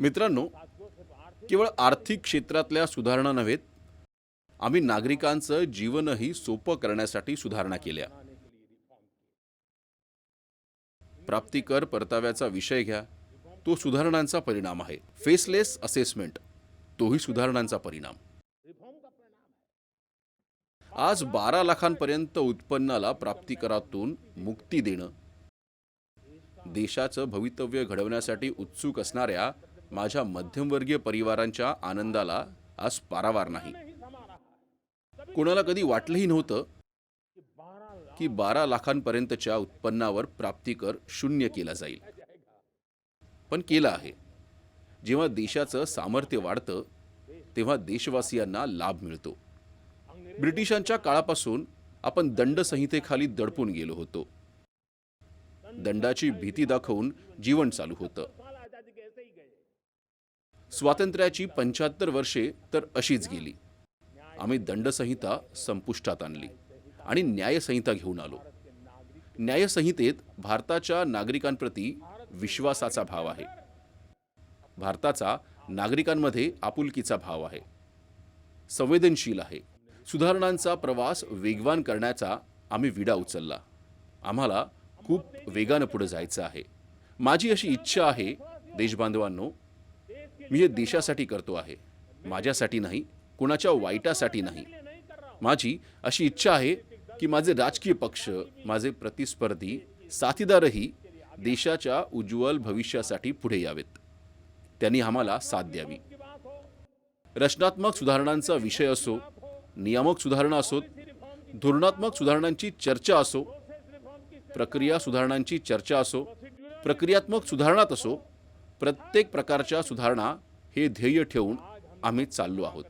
मित्रांनो केवळ आर्थिक क्षेत्रातल्या सुधारणा नव्हेत आम्ही नागरिकांचं जीवनही सोपं करण्यासाठी सुधारणा केल्या. प्राप्तिकर परताव्याचा विषय घ्या तो सुधारणांचा परिणाम आहे. फेसलेस असेसमेंट तोही सुधारणांचा परिणाम. आज बारा लाखांपर्यंत उत्पन्नाला प्राप्तिकरातून मुक्ती देणं देशाचं भवितव्य घडवण्यासाठी उत्सुक असणाऱ्या माझ्या मध्यमवर्गीय परिवारांच्या आनंदाला आज पारावार नाही. कोणाला कधी वाटलंही नव्हतं की बारा लाखांपर्यंतच्या उत्पन्नावर प्राप्तिकर शून्य केला जाईल. पण केला आहे. जेव्हा देशाचं सामर्थ्य वाढतं तेव्हा देशवासियांना लाभ मिळतो. ब्रिटिशांच्या काळापासून आपण दंडसंहितेखाली दडपून गेलो होतो. दंडाची भीती दाखवून जीवन चालू होतं. स्वातंत्र्याची पंच्याहत्तर वर्षे तर अशीच गेली. आम्ही दंडसंहिता संपुष्टात आणली आणि न्यायसंहिता घेऊन आलो. न्यायसंहितेत भारताच्या नागरिकांप्रती विश्वासाचा भाव आहे. भारताचा नागरिकांमध्ये आपुलकीचा भाव आहे. संवेदनशील आहे. सुधारणांचा प्रवास वेगवान करण्याचा आम्ही विडा उचलला. आम्हाला खूप वेगानं पुढे जायचं आहे. माझी अशी इच्छा आहे देशबांधवांनो मी हे देशासाठी करतो आहे माझ्यासाठी नाही कुणाच्या वाईटासाठी नाही. माझी अशी इच्छा आहे की माझे राजकीय पक्ष माझे प्रतिस्पर्धी साथीदारही देशाच्या उज्ज्वल भविष्यासाठी पुढे यावेत. त्यांनी आम्हाला साथ द्यावी. रचनात्मक सुधारणांचा विषय असो नियामक सुधारणा असोत धोरणात्मक सुधारणांची चर्चा असो प्रक्रिया सुधारणांची चर्चा असो प्रक्रियात्मक सुधारणात असो प्रत्येक प्रकारच्या सुधारणा हे ध्येय ठेवून आम्ही चाललो आहोत.